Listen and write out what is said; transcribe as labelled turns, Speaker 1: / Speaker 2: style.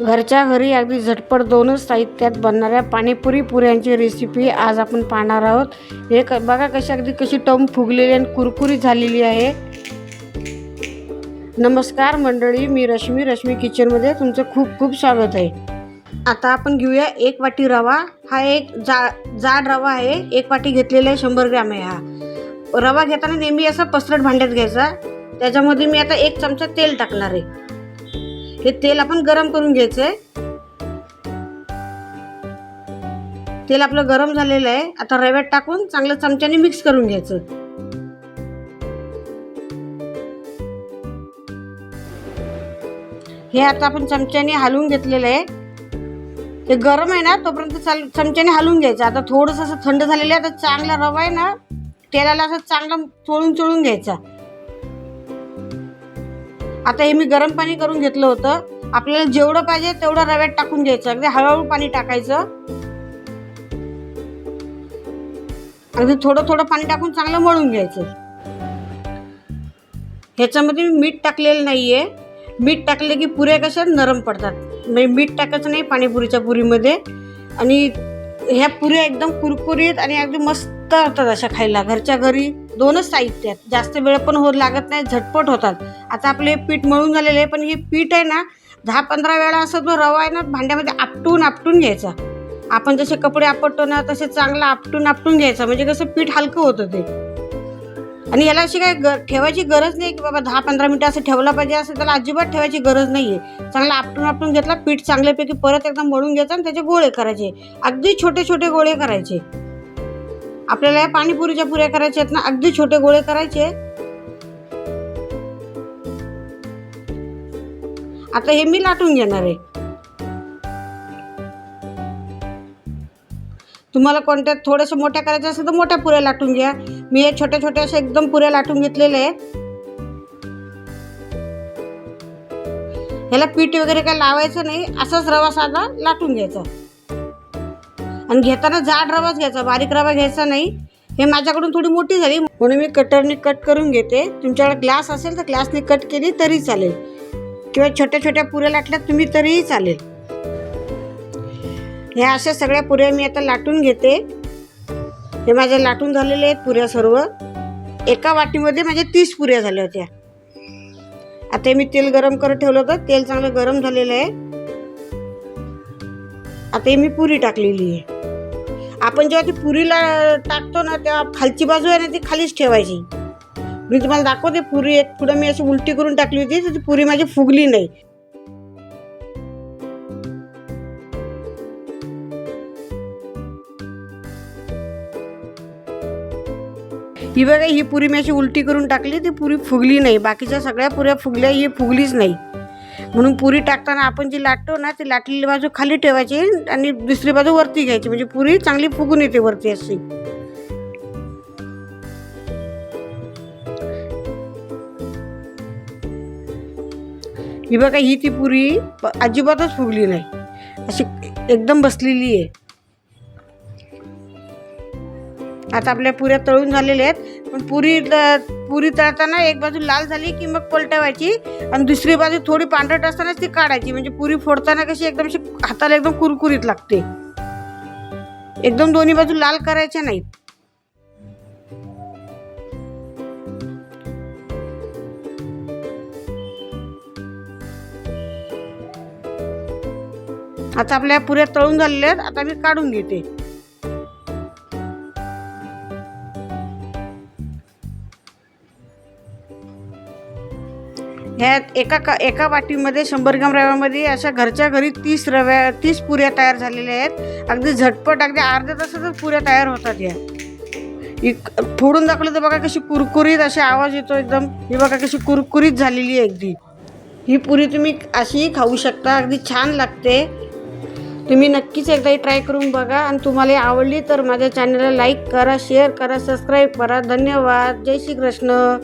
Speaker 1: घरच्या घरी अगदी झटपट दोनच साहित्यात बनणाऱ्या पाणीपुरी पुऱ्यांची रेसिपी आज आपण पाहणार आहोत. हे क बघा कशी अगदी कशी टम फुगलेली आणि कुरकुरी झालेली आहे. नमस्कार मंडळी मी रश्मी रश्मी किचनमध्ये तुमचं खूप खूप स्वागत आहे. आता आपण घेऊया एक वाटी रवा. हा एक जा जाड रवा आहे. एक वाटी घेतलेला आहे शंभर ग्रॅम आहे हा. रवा घेताना नेहमी असा पसरट भांड्यात घ्यायचा. त्याच्यामध्ये मी आता एक चमचा तेल टाकणार आहे. हे तेल आपण गरम करून घ्यायचं आहे तेल आपलं गरम झालेलं आहे. आता रव्यात टाकून चांगलं चमच्याने मिक्स करून घ्यायचं. हे आता आपण चमच्याने हलवून घेतलेलं आहे. ते गरम आहे ना तोपर्यंत चाल चमच्याने हलवून घ्यायचं. आता थोडंसं असं थंड झालेलं आहे. आता चांगला रवा आहे ना तेलाला असं चांगलं चोळून चोळून घ्यायचा. आता हे मी गरम पाणी करून घेतलं होतं. आपल्याला जेवढं पाहिजे तेवढं रव्यात टाकून घ्यायचं. अगदी हळूहळू पाणी टाकायचं. अगदी थोडं थोडं पाणी टाकून चांगलं मळून घ्यायचं. ह्याच्यामध्ये मी मीठ टाकलेलं नाही आहे मीठ टाकले की पुऱ्या कशा नरम पडतात. म्हणजे मीठ टाकायचं नाही पाणीपुरीच्या पुरीमध्ये. आणि ह्या पुऱ्या एकदम कुरकुरीत आणि अगदी मस्त होतात अशा खायला. घरच्या घरी दोनच साहित्य आहेत. जास्त वेळ पण हो लागत नाही झटपट होतात. आता आपले पीठ मळून झालेले आहे पण हे पीठ आहे ना दहा पंधरा वेळा असं जो रवा आहे ना भांड्यामध्ये आपटून आपटून घ्यायचा. आपण जसे कपडे आपटतो ना तसे चांगलं आपटून आपटून घ्यायचं. म्हणजे कसं पीठ हलकं होतं ते. आणि याला अशी काय ग ठेवायची गरज नाही की बाबा दहा पंधरा मिनटं असं ठेवलं पाहिजे असं त्याला अजिबात ठेवायची गरज नाही आहे चांगला आपटून आपटून घेतला पीठ चांगल्यापैकी परत एकदम मळून घ्यायचं आणि त्याचे गोळे करायचे. अगदी छोटे छोटे गोळे करायचे. आपल्याला या पाणीपुरीच्या पुऱ्या करायच्या आहेत ना अगदी छोटे गोळे करायचे. आता हे मी लाटून घेणार आहे. तुम्हाला कोणत्या थोड्याशा मोठ्या करायच्या असेल तर मोठ्या पुऱ्या लाटून घ्या. मी हे छोट्या छोट्या अशा एकदम पुऱ्या लाटून घेतलेल्या आहेत. ह्याला पीठ वगैरे काय लावायचं नाही असाच रवा साधा लाटून घ्यायचा. आणि घेताना जाड रवाच घ्यायचा बारीक रवा घ्यायचा नाही. हे माझ्याकडून थोडी मोठी झाली. म्हणून मी कटरने कट करून घेते. तुमच्याकडे ग्लास असेल तर ग्लासने कट केली तरी चालेल. किंवा छोट्या छोट्या पुऱ्या लाटल्या तुम्ही तरीही चालेल. ह्या अशा सगळ्या पुऱ्या मी आता लाटून घेते. हे माझ्या लाटून झालेले आहेत पुऱ्या सर्व. एका वाटीमध्ये माझ्या तीस पुऱ्या झाल्या होत्या. आता मी तेल गरम करत ठेवलं होतं. तेल चांगलं गरम झालेलं आहे. आता हे मी पुरी टाकलेली आहे. आपण जेव्हा ती पुरीला टाकतो ना तेव्हा खालची बाजू आहे ना ती खालीच ठेवायची. मी तुम्हाला दाखवते पुरी एक पुढं मी अशी उलटी करून टाकली होती तर ती पुरी माझी फुगली नाही. ही बघा ही पुरी मी अशी उलटी करून टाकली ती पुरी फुगली नाही. बाकीच्या सगळ्या पुऱ्या फुगल्या ही फुगलीच नाही. म्हणून पुरी टाकताना आपण जी लाटतो ना ती लाटलेली बाजू खाली ठेवायची आणि दुसरी बाजू वरती घ्यायची. म्हणजे पुरी चांगली फुगून येते वरती अशी. ही बघा ही ती पुरी अजिबातच फुगली नाही. अशी एकदम बसलेली आहे. आता आपल्या पुऱ्या तळून झालेल्या आहेत. पण पुरी पुरी तळताना एक बाजू लाल झाली की मग पलटवायची आणि दुसरी बाजू थोडी पांढरट असतानाच ती काढायची. म्हणजे पुरी फोडताना कशी एकदम अशी हाताला एकदम कुरकुरीत लागते. एकदम दोन्ही बाजू लाल करायच्या नाहीत. आता आपल्या पुऱ्या तळून झालेल्या आहेत. आता मी काढून घेते. ह्यात एका का एका वाटीमध्ये शंभर ग्राम रव्यामध्ये अशा घरच्या घरी तीस रव्या तीस पुऱ्या तयार झालेल्या आहेत. अगदी झटपट अगदी अर्ध्या तासातच पुऱ्या तयार होतात या. इक फोडून दाखवलं तर बघा कशी कुरकुरीत असे आवाज येतो एकदम. ही बघा कशी कुरकुरीत झालेली आहे अगदी. ही पुरी तुम्ही अशीही खाऊ शकता. अगदी छान लागते. तुम्ही नक्कीच एकदा ट्राय करून बघा. आणि तुम्हाला आवडली तर माझ्या चॅनलला लाईक करा शेअर करा सबस्क्राईब करा. धन्यवाद. जय श्री कृष्ण